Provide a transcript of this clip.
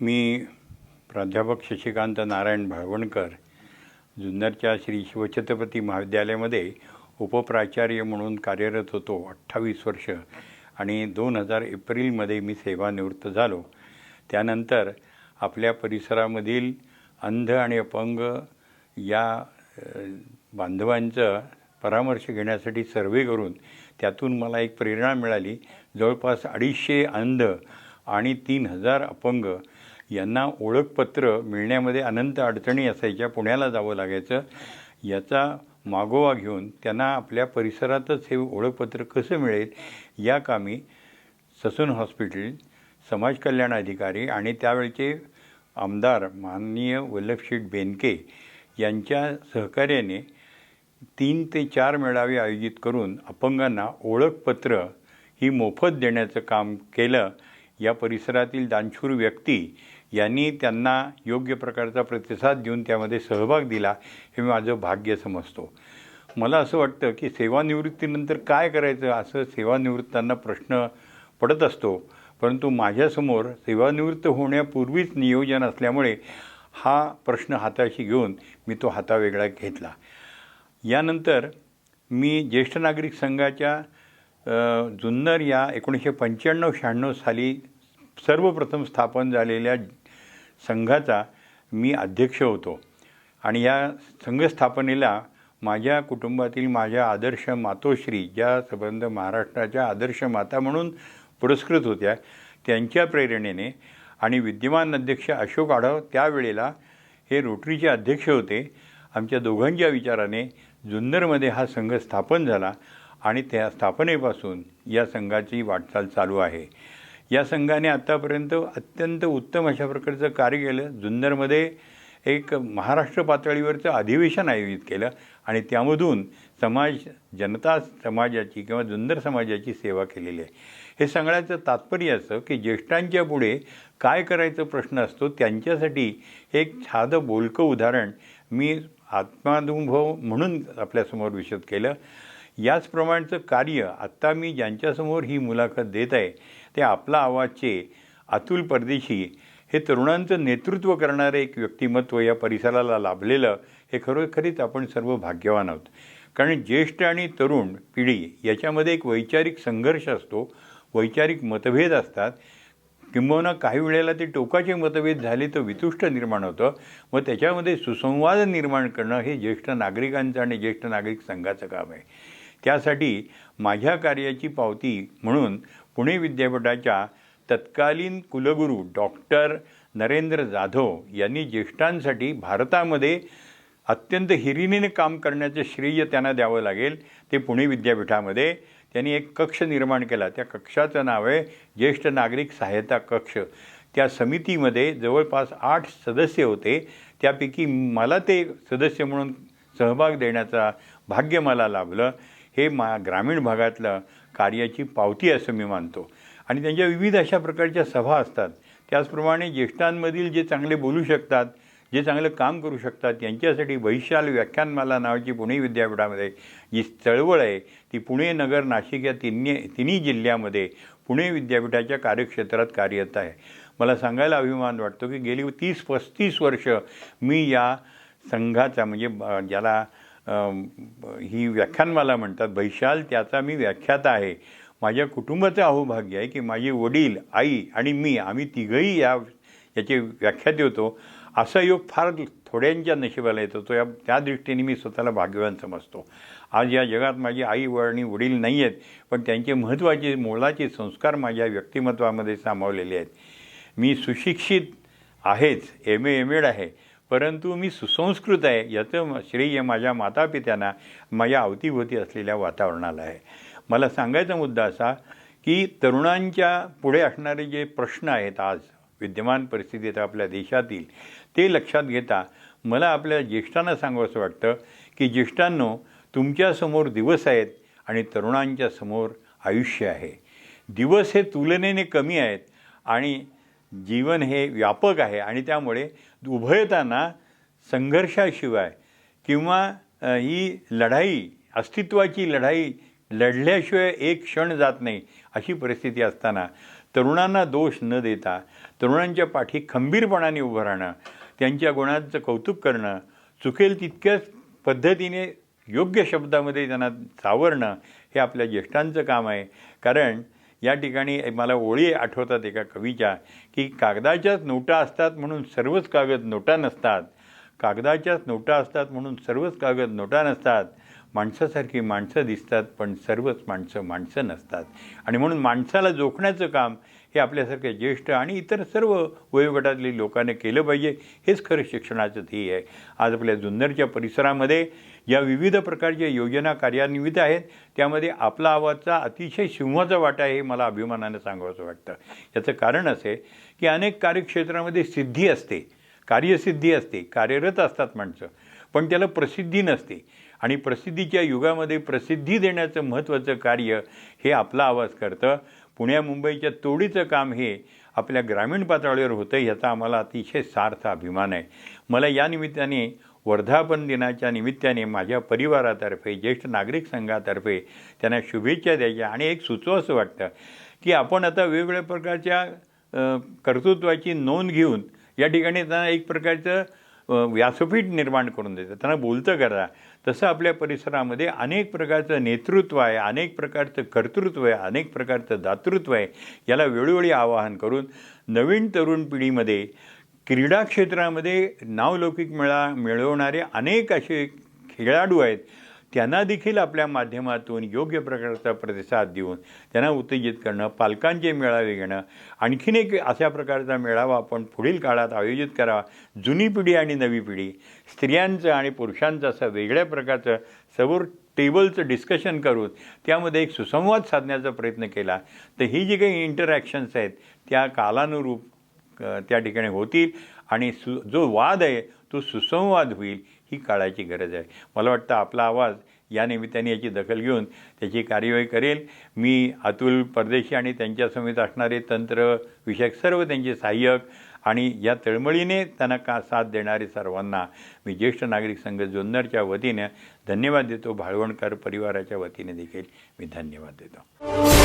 मी प्राध्यापक शशिकांत नारायण भाळवणकर जुन्नरच्या श्री शिवछत्रपती महाविद्यालयामध्ये उपप्राचार्य म्हणून कार्यरत होतो अठ्ठावीस वर्ष आणि दोन हजार एप्रिलमध्ये मी सेवानिवृत्त झालो. त्यानंतर आपल्या परिसरामधील अंध आणि अपंग या बांधवांचं परामर्श घेण्यासाठी सर्वे करून त्यातून मला एक प्रेरणा मिळाली. जवळपास अडीचशे अंध आणि तीन हजार अपंग यांना ओळखपत्र मिळण्यामध्ये अनंत अडचणी असायच्या. पुण्याला जावं लागायचं. याचा मागोवा घेऊन त्यांना आपल्या परिसरातच हे ओळखपत्र कसं मिळेल या कामी ससून हॉस्पिटल समाज कल्याण अधिकारी आणि त्यावेळचे आमदार माननीय वल्लभशेठ बेनके यांच्या सहकार्याने तीन ते चार मेळावे आयोजित करून अपंगांना ओळखपत्र ही मोफत देण्याचं काम केलं. या परिसरातील दानशूर व्यक्ती यांनी त्यांना योग्य प्रकारचा प्रतिसाद देऊन त्यामध्ये सहभाग दिला हे मी माझं भाग्य समजतो. मला असं वाटतं की सेवानिवृत्तीनंतर काय करायचं असं सेवानिवृत्तांना प्रश्न पडत असतो. परंतु माझ्यासमोर सेवानिवृत्त होण्यापूर्वीच नियोजन असल्यामुळे हा प्रश्न हाताशी घेऊन मी तो हातावेगळा घेतला. यानंतर मी ज्येष्ठ नागरिक संघाच्या जुन्नर या एकोणीसशे पंच्याण्णव शहाण्णव साली सर्वप्रथम स्थापन झालेल्या संघाचा मी अध्यक्ष होतो. आणि या संघस्थापनेला माझ्या कुटुंबातील माझ्या आदर्श मातोश्री ज्या संबंध महाराष्ट्राच्या आदर्श माता म्हणून पुरस्कृत होत्या त्यांच्या प्रेरणेने आणि विद्यमान अध्यक्ष अशोक आढाव त्यावेळेला हे रोटरीचे अध्यक्ष होते. आमच्या दोघांच्या विचाराने जुन्नरमध्ये हा संघ स्थापन झाला. आणि त्या स्थापनेपासून या संघाची वाटचाल चालू आहे. या संघाने आत्तापर्यंत अत्यंत उत्तम अशा प्रकारचं कार्य केलं. जुन्नरमध्ये एक महाराष्ट्र पातळीवरचं अधिवेशन आयोजित केलं आणि त्यामधून समाज जनता समाजाची किंवा जुन्नर समाजाची सेवा केलेली आहे. हे सांगण्याचं तात्पर्य असं की ज्येष्ठांच्या पुढे काय करायचं प्रश्न असतो त्यांच्यासाठी एक साधं बोलकं उदाहरण मी आत्मानुभव म्हणून आपल्यासमोर विशद केलं. याचप्रमाणेचं कार्य आत्ता मी ज्यांच्यासमोर ही मुलाखत देत आहे ते आपला आवाजचे अतुल परदेशी हे तरुणांचं नेतृत्व करणारं एक व्यक्तिमत्व या परिसराला लाभलेलं हे खरोखरीच आपण सर्व भाग्यवान आहोत. कारण ज्येष्ठ आणि तरुण पिढी याच्यामध्ये एक वैचारिक संघर्ष असतो वैचारिक मतभेद असतात. किंबहुना काही वेळेला ते टोकाचे मतभेद झाले तर वितुष्ट निर्माण होतं. मग त्याच्यामध्ये सुसंवाद निर्माण करणं हे ज्येष्ठ नागरिकांचं आणि ज्येष्ठ नागरिक संघाचं काम आहे. त्यासाठी माझ्या कार्याची पावती म्हणून पुणे विद्यापीठाच्या तत्कालीन कुलगुरू डॉक्टर नरेंद्र जाधव यांनी ज्येष्ठांसाठी भारतामध्ये अत्यंत हिरिरीने काम करण्याचं श्रेय त्यांना द्यावं लागेल. ते पुणे विद्यापीठामध्ये. त्यांनी एक कक्ष निर्माण केला. त्या कक्षाचं नाव आहे ज्येष्ठ नागरिक सहायता कक्ष. त्या समितीमध्ये जवळपास आठ सदस्य होते. त्यापैकी मला ते सदस्य म्हणून सहभाग देण्याचा भाग्य मला लाभलं. हे मा ग्रामीण भागातलं कार्याची पावती असं मी मानतो. आणि त्यांच्या विविध अशा प्रकारच्या सभा असतात. त्याचप्रमाणे ज्येष्ठांमधील जे चांगले बोलू शकतात जे चांगलं काम करू शकतात यांच्यासाठी वैशाल व्याख्यानमाला नावाची पुणे विद्यापीठामध्ये जी चळवळ आहे ती पुणे नगर नाशिक या तिन्ही तिन्ही जिल्ह्यामध्ये पुणे विद्यापीठाच्या कार्यक्षेत्रात कार्यरत आहे. मला सांगायला अभिमान वाटतो की गेली तीस पस्तीस वर्ष मी या संघाचा म्हणजे ज्याला ही व्याख्यानमाला म्हणतात वैशाल त्याचा मी व्याख्याता आहे. माझ्या कुटुंबाचं अहोभाग्य आहे की माझे वडील आई आणि मी आम्ही तिघंही या याचे व्याख्याते होतो असा योग फार थोड्यांच्या नशिबाला येतो. तो या त्या दृष्टीने मी स्वतःला भाग्यवान समजतो. आज या जगात माझी आई व आणि वडील नाही आहेत पण त्यांचे महत्त्वाचे मोलाचे संस्कार माझ्या व्यक्तिमत्वामध्ये सामावलेले आहेत. मी सुशिक्षित आहेच एम ए एम एड आहे. परंतु मी सुसंस्कृत आहे याचं श्रेय माझ्या मातापित्यांना माझ्या अवतीभोवती असलेल्या वातावरणाला आहे. मला सांगायचा मुद्दा असा की तरुणांच्या पुढे असणारे जे प्रश्न आहेत आज विद्यमान परिस्थितीत आपल्या देशातील ते लक्षात घेता मला आपल्या ज्येष्ठांना सांगावंसं वाटतं की ज्येष्ठांनो तुमच्यासमोर दिवस आहेत आणि तरुणांच्या समोर आयुष्य आहे. दिवस हे तुलनेने कमी आहेत आणि जीवन हे व्यापक आहे आणि त्यामुळे उभयताना संघर्षाशिवाय किंवा ही लढाई अस्तित्वाची लढाई लढल्याशिवाय एक क्षण जात नाही अशी परिस्थिती असताना तरुणांना दोष न देता तरुणांच्या पाठी खंबीरपणाने उभं राहणं त्यांच्या गुणांचं कौतुक करणं चुकेल तितक्याच पद्धतीने योग्य शब्दामध्ये त्यांना सावरणं हे आपल्या ज्येष्ठांचं काम आहे. कारण या ठिकाणी मला ओळी आठवतात एका कवीच्या की कागदाच्याच नोटा असतात म्हणून सर्वच कागद नोटा नसतात. कागदाच्याच नोटा असतात म्हणून सर्वच कागद नोटा नसतात. माणसासारखी माणसं दिसतात पण सर्वच माणसं माणसं नसतात. आणि म्हणून माणसाला जोखण्याचं काम हे आपल्यासारख्या ज्येष्ठ आणि इतर सर्व वयोगटातली लोकांनी केलं पाहिजे हेच खरं शिक्षणाचं ध्येय आहे. आज आपल्या जुन्नरच्या परिसरामध्ये या विविध प्रकारच्या योजना कार्यान्वित आहेत त्यामध्ये आपला आवाजचा अतिशय सिंहाचा वाटा आहे हे मला अभिमानानं सांगावंसं वाटतं. याचं कारण असे की अनेक कार्यक्षेत्रामध्ये सिद्धी असते कार्यसिद्धी असते कार्यरत असतात माणसं पण त्याला प्रसिद्धी नसते. आणि प्रसिद्धीच्या युगामध्ये प्रसिद्धी देण्याचं महत्त्वाचं कार्य हे आपला आवाज करतं. पुण्या मुंबईच्या तोडीचं काम हे आपल्या ग्रामीण पातळीवर होतं याचा आम्हाला अतिशय सार्थ अभिमान आहे. मला या निमित्ताने वर्धापन दिनाच्या निमित्ताने माझ्या परिवारातर्फे ज्येष्ठ नागरिक संघातर्फे त्यांना शुभेच्छा द्यायच्या आणि एक सुचव असं वाटतं की आपण आता वेगवेगळ्या प्रकारच्या कर्तृत्वाची नोंद घेऊन या ठिकाणी त्यांना एक प्रकारचं व्यासपीठ निर्माण करून देतं त्यांना बोलतं करा. तसं आपल्या परिसरामध्ये अनेक प्रकारचं नेतृत्व आहे अनेक प्रकारचं कर्तृत्व आहे अनेक प्रकारचं दातृत्व आहे याला वेळोवेळी आवाहन करून नवीन तरुण पिढीमध्ये क्रीडा क्षेत्रामध्ये नावलौकिक मिळा मिळवणारे अनेक असे खेळाडू आहेत. त्यांना देखील आपल्या माध्यमातून योग्य प्रकारचा प्रतिसाद देऊन त्यांना उत्तेजित करणं पालकांचे मेळावे घेणं आणखीन एक अशा प्रकारचा मेळावा आपण पुढील काळात आयोजित करावा. जुनी पिढी आणि नवी पिढी स्त्रियांचं आणि पुरुषांचं असं वेगळ्या प्रकारचं समोर टेबलचं डिस्कशन करून त्यामध्ये एक सुसंवाद साधण्याचा प्रयत्न केला. तर ही जी काही इंटरॅक्शन्स आहेत त्या कालानुरूप त्या ठिकाणी होतील आणि सु जो वाद आहे तो सुसंवाद होईल. ही काळाची गरज आहे. मला वाटतं आपला आवाज या निमित्ताने याची दखल घेऊन त्याची कार्यवाही करेल. मी अतुल परदेशी आणि त्यांच्या समेत असणारे तंत्र विषयक सर्व त्यांचे सहाय्यक आणि या तळमळीने त्यांना का साथ देणारे सर्वांना मी ज्येष्ठ नागरिक संघ जुन्नरच्या वतीने धन्यवाद देतो. भाळवणकर परिवाराच्या वतीने देखील मी धन्यवाद देतो.